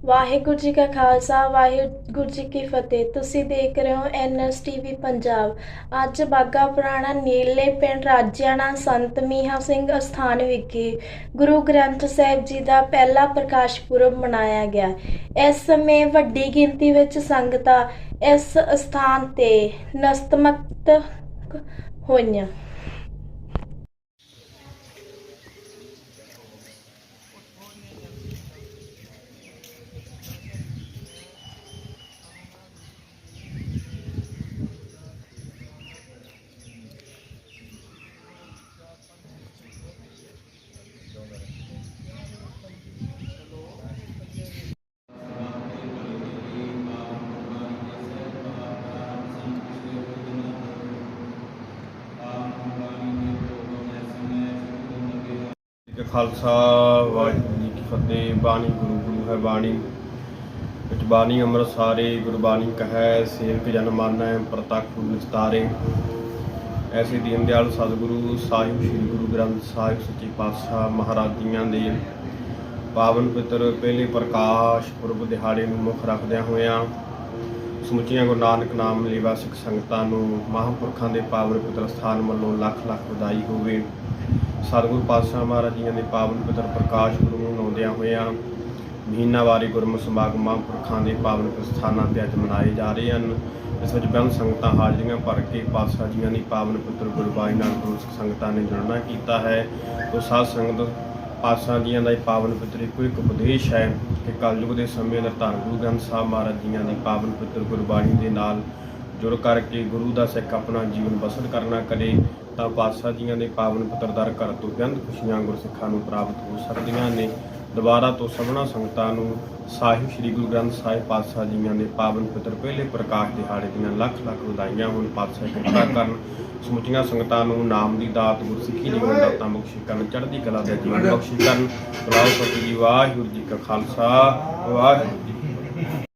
ਵਾਹਿਗੁਰੂ ਜੀ ਕਾ ਖਾਲਸਾ, ਵਾਹਿਗੁਰੂ ਜੀ ਕੀ ਫਤਿਹ। ਤੁਸੀਂ ਦੇਖ ਰਹੇ ਹੋ ਐਨਐਸ ਟੀਵੀ ਪੰਜਾਬ। ਅੱਜ ਬਾਗਾ ਪੁਰਾਣਾ ਨੀਲੇ ਪਿੰਡ ਰਾਜਿਆਣਾ ਸੰਤ ਮੀਹਾ ਸਿੰਘ ਅਸਥਾਨ ਵਿਖੇ ਗੁਰੂ ਗ੍ਰੰਥ ਸਾਹਿਬ ਜੀ ਦਾ ਪਹਿਲਾ ਪ੍ਰਕਾਸ਼ ਪੁਰਬ ਮਨਾਇਆ ਗਿਆ। ਇਸ ਸਮੇਂ ਵੱਡੀ ਗਿਣਤੀ ਵਿੱਚ ਸੰਗਤਾਂ ਇਸ ਸਥਾਨ ਤੇ ਨਸਤਮਕ ਹੋਈਆਂ। ਜੀ ਖਾਲਸਾ ਵਾਹਿਗੁਰੂ ਜੀ ਕੀ ਫਤਿਹ, ਬਾਣੀ ਗੁਰੂ ਗੁਰੂ ਹੈ ਬਾਣੀ। ਵਿੱਚ ਬਾਣੀ ਅੰਮ੍ਰਿਤ ਸਾਰੇ, ਗੁਰਬਾਣੀ ਕਹੈ, ਸੇਵਕ ਜਨ ਮਾਨੈ, ਪ੍ਰਤੱਖ ਨਿਸਤਾਰੇ। ਐਸੇ ਦੀਨ ਦਿਆਲ ਸਤਿਗੁਰੂ, ਸਾਹਿਬ ਸ੍ਰੀ ਗੁਰੂ ਗ੍ਰੰਥ ਸਾਹਿਬ ਸੱਚੇ ਪਾਤਸ਼ਾਹ ਮਹਾਰਾਜ ਜੀਆਂ ਦੇ ਪਾਵਨ ਪਿੱਤਰ, ਪਹਿਲੇ ਪ੍ਰਕਾਸ਼ ਪੁਰਬ ਦਿਹਾੜੇ ਨੂੰ ਮੁੱਖ ਰੱਖਦਿਆਂ ਹੋਇਆਂ ਸਮੁੱਚੀਆਂ ਗੁਰੂ ਨਾਨਕ ਨਾਮ ਲੇਵਾ ਸਿੱਖ ਸੰਗਤਾਂ ਨੂੰ ਮਹਾਂਪੁਰਖਾਂ ਦੇ ਪਾਵਨ ਪਿੱਤਰ ਸਥਾਨ ਵੱਲੋਂ ਲੱਖ ਲੱਖ ਵਧਾਈ ਹੋਵੇ। ਸਤਿਗੁਰੂ ਪਾਤਸ਼ਾਹ ਮਹਾਰਾਜ ਜੀਆਂ ਦੇ ਪਾਵਨ ਪਿਤਰ ਪ੍ਰਕਾਸ਼ ਗੁਰੂ ਨੂੰ ਲਾਉਂਦਿਆਂ ਹੋਇਆਂ ਮਹੀਨਾਵਾਰੀ ਗੁਰਮੁਖ ਸਮਾਗਮ ਮਹਾਂਪੁਰਖਾਂ ਦੇ ਪਾਵਨ ਸਥਾਨਾਂ ਤੇ ਅੱਜ ਮਨਾਏ ਜਾ ਰਹੇ ਹਨ। ਇਸ ਵਿੱਚ ਬਹਿਮ ਸੰਗਤਾਂ ਹਾਜ਼ਰੀਆਂ ਭਰ ਕੇ ਪਾਤਸ਼ਾਹ ਜੀਆਂ ਦੀ ਪਾਵਨ ਪੁੱਤਰ ਗੁਰਬਾਣੀ ਨਾਲ ਗੁਰੂ ਸਿੱਖ ਸੰਗਤਾਂ ਨੇ ਜੁੜਨਾ ਕੀਤਾ ਹੈ। ਤੋ ਸਾਧ ਸੰਗਤ, ਪਾਤਸ਼ਾਹ ਜੀਆਂ ਦਾ ਇਹ ਪਾਵਨ ਪੁੱਤਰ ਇੱਕੋ ਇੱਕ ਉਪਦੇਸ਼ ਹੈ ਕਿ ਕਲਯੁਗ ਦੇ ਸਮੇਂ ਅੰਦਰ ਧੰਨ ਗੁਰੂ ਗ੍ਰੰਥ ਸਾਹਿਬ ਮਹਾਰਾਜ ਜੀਆਂ ਦੀ ਪਾਵਨ ਪੁੱਤਰ ਗੁਰਬਾਣੀ ਦੇ ਨਾਲ ਜੁੜ ਕਰਕੇ ਗੁਰੂ ਦਾ ਸਿੱਖ ਆਪਣਾ ਜੀਵਨ ਬਸਰ ਕਰਨਾ ਕਰੇ, ਤਾਂ ਪਾਤਸ਼ਾਹ ਜੀਆਂ ਦੇ ਪਾਵਨ ਪਿਤਰ ਦਰ ਘਰ ਤੋਂ ਬੇਅੰਤ ਖੁਸ਼ੀਆਂ ਗੁਰਸਿੱਖਾਂ ਨੂੰ ਪ੍ਰਾਪਤ ਹੋ ਸਕਦੀਆਂ ਨੇ। ਦੁਬਾਰਾ ਤੋਂ ਸਭਨਾ ਸੰਗਤਾਂ ਨੂੰ ਸਾਹਿਬ ਸ੍ਰੀ ਗੁਰੂ ਗ੍ਰੰਥ ਸਾਹਿਬ ਪਾਤਸ਼ਾਹ ਜੀਆਂ ਦੇ ਪਾਵਨ ਪਿੱਤਰ ਪਹਿਲੇ ਪ੍ਰਕਾਸ਼ ਦਿਹਾੜੇ ਦੀਆਂ ਲੱਖ ਲੱਖ ਵਧਾਈਆਂ ਹੋਣ, ਪਾਤਸ਼ਾਹ ਕਿਰਪਾ ਕਰਨ ਸਮੁੱਚੀਆਂ ਸੰਗਤਾਂ ਨੂੰ ਨਾਮ ਦੀ ਦਾਤ, ਗੁਰਸਿੱਖੀ ਜੀਵਨ ਦਾਤਾ ਬਖਸ਼ੀ ਕਰਨ, ਚੜ੍ਹਦੀ ਕਲਾ ਦਾ ਜੀਵਨ ਬਖਸ਼ੀ ਕਰਨ। ਬਲਾਉ ਸਤਿ ਜੀ ਵਾਹਿਗੁਰੂ ਜੀ ਕਾ ਖਾਲਸਾ, ਵਾਹਿਗੁਰੂ ਜੀ